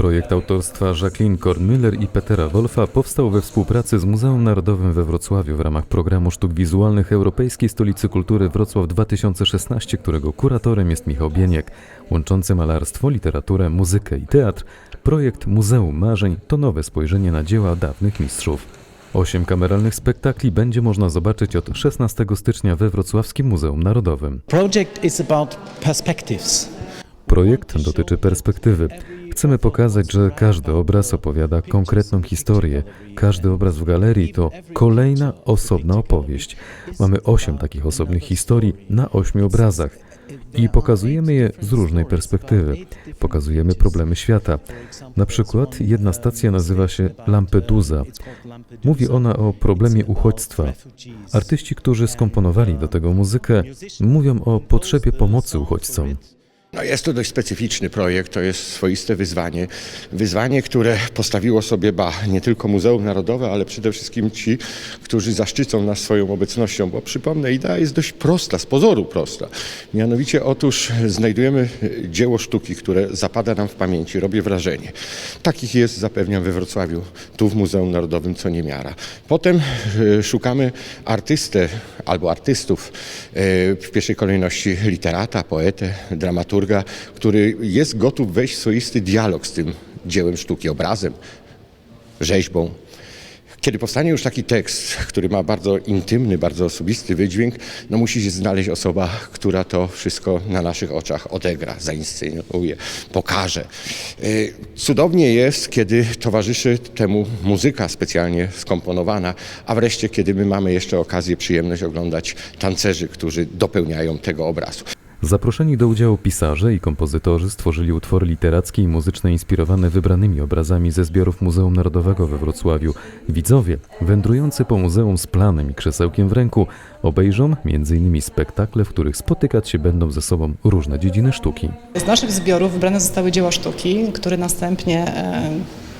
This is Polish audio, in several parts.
Projekt autorstwa Jacqueline Kornmüller i Petera Wolfa powstał we współpracy z Muzeum Narodowym we Wrocławiu w ramach programu sztuk wizualnych Europejskiej Stolicy Kultury Wrocław 2016, którego kuratorem jest Michał Bieniek. Łączący malarstwo, literaturę, muzykę i teatr, projekt Muzeum Marzeń to nowe spojrzenie na dzieła dawnych mistrzów. Osiem kameralnych spektakli będzie można zobaczyć od 16 stycznia we Wrocławskim Muzeum Narodowym. Projekt dotyczy perspektywy. Chcemy pokazać, że każdy obraz opowiada konkretną historię. Każdy obraz w galerii to kolejna osobna opowieść. Mamy osiem takich osobnych historii na ośmiu obrazach. I pokazujemy je z różnej perspektywy. Pokazujemy problemy świata. Na przykład jedna stacja nazywa się Lampedusa. Mówi ona o problemie uchodźstwa. Artyści, którzy skomponowali do tego muzykę, mówią o potrzebie pomocy uchodźcom. No jest to dość specyficzny projekt, to jest swoiste wyzwanie. Wyzwanie, które postawiło sobie ba, nie tylko Muzeum Narodowe, ale przede wszystkim ci, którzy zaszczycą nas swoją obecnością, bo przypomnę, idea jest dość prosta, z pozoru prosta. Mianowicie otóż znajdujemy dzieło sztuki, które zapada nam w pamięci, robi wrażenie. Takich jest, zapewniam, we Wrocławiu, tu w Muzeum Narodowym, co niemiara. Potem e, szukamy artystę albo artystów, e, w pierwszej kolejności literata, poetę, dramaturga, który jest gotów wejść w swoisty dialog z tym dziełem sztuki, obrazem, rzeźbą. Kiedy powstanie już taki tekst, który ma bardzo intymny, bardzo osobisty wydźwięk, no musi się znaleźć osoba, która to wszystko na naszych oczach odegra, zainscenuje, pokaże. Y, Cudownie jest, kiedy towarzyszy temu muzyka specjalnie skomponowana, a wreszcie, kiedy my mamy jeszcze okazję, przyjemność oglądać tancerzy, którzy dopełniają tego obrazu. Zaproszeni do udziału pisarze i kompozytorzy stworzyli utwory literackie i muzyczne inspirowane wybranymi obrazami ze zbiorów Muzeum Narodowego we Wrocławiu. Widzowie, wędrujący po muzeum z planem i krzesełkiem w ręku, obejrzą m.in. spektakle, w których spotykać się będą ze sobą różne dziedziny sztuki. Z naszych zbiorów wybrane zostały dzieła sztuki, które następnie e,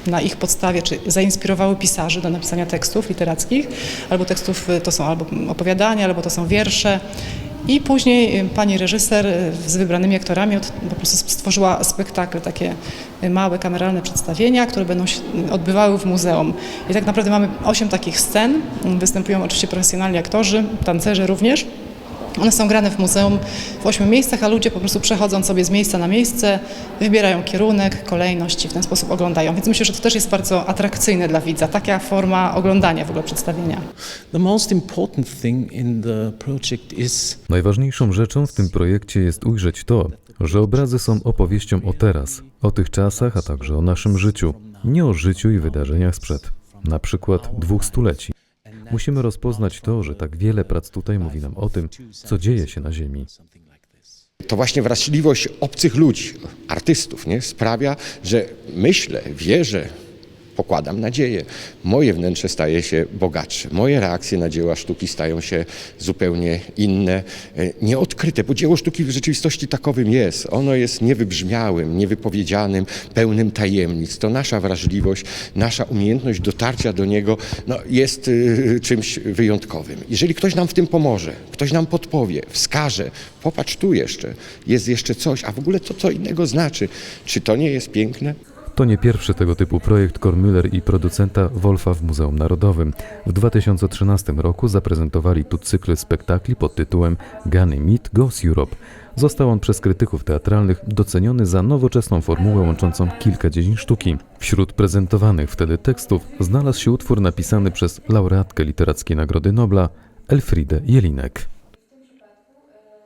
na ich podstawie czy zainspirowały pisarzy do napisania tekstów literackich, albo tekstów e, to są albo opowiadania, albo to są wiersze. I później e, pani reżyser e, z wybranymi aktorami po prostu stworzyła spektakl, takie małe kameralne przedstawienia, które będą się odbywały w muzeum. I tak naprawdę mamy osiem takich scen. Występują oczywiście profesjonalni aktorzy, tancerze również. One są grane w muzeum w ośmiu miejscach, a ludzie po prostu przechodząc sobie z miejsca na miejsce, wybierają kierunek, kolejność i w ten sposób oglądają. Więc myślę, że to też jest bardzo atrakcyjne dla widza, taka forma oglądania w ogóle przedstawienia. Najważniejszą rzeczą w tym projekcie jest ujrzeć to, że obrazy są opowieścią o teraz, o tych czasach, a także o naszym życiu, nie o życiu i wydarzeniach sprzed, na przykład dwóch stuleci. Musimy rozpoznać to, że tak wiele prac tutaj mówi nam o tym, co dzieje się na Ziemi. to właśnie wrażliwość obcych ludzi, artystów, nie, sprawia, że myślę, wierzę, pokładam nadzieję. Moje wnętrze staje się bogatsze, moje reakcje na dzieła sztuki stają się zupełnie inne, e, nieodkryte, bo dzieło sztuki w rzeczywistości takowym jest. Ono jest niewybrzmiałym, niewypowiedzianym, pełnym tajemnic. To nasza wrażliwość, nasza umiejętność dotarcia do niego no, jest y, czymś wyjątkowym. Jeżeli ktoś nam w tym pomoże, ktoś nam podpowie, wskaże, popatrz tu jeszcze, jest jeszcze coś, a w ogóle to co innego znaczy. Czy to nie jest piękne? To nie pierwszy tego typu projekt Kormüller i producenta Wolfa w Muzeum Narodowym. W 2013 roku zaprezentowali tu cykl spektakli pod tytułem Ganymede Goes Europe. Został on przez krytyków teatralnych doceniony za nowoczesną formułę łączącą kilka dziedzin sztuki. Wśród prezentowanych wtedy tekstów znalazł się utwór napisany przez laureatkę Literackiej Nagrody Nobla Elfriede Jelinek.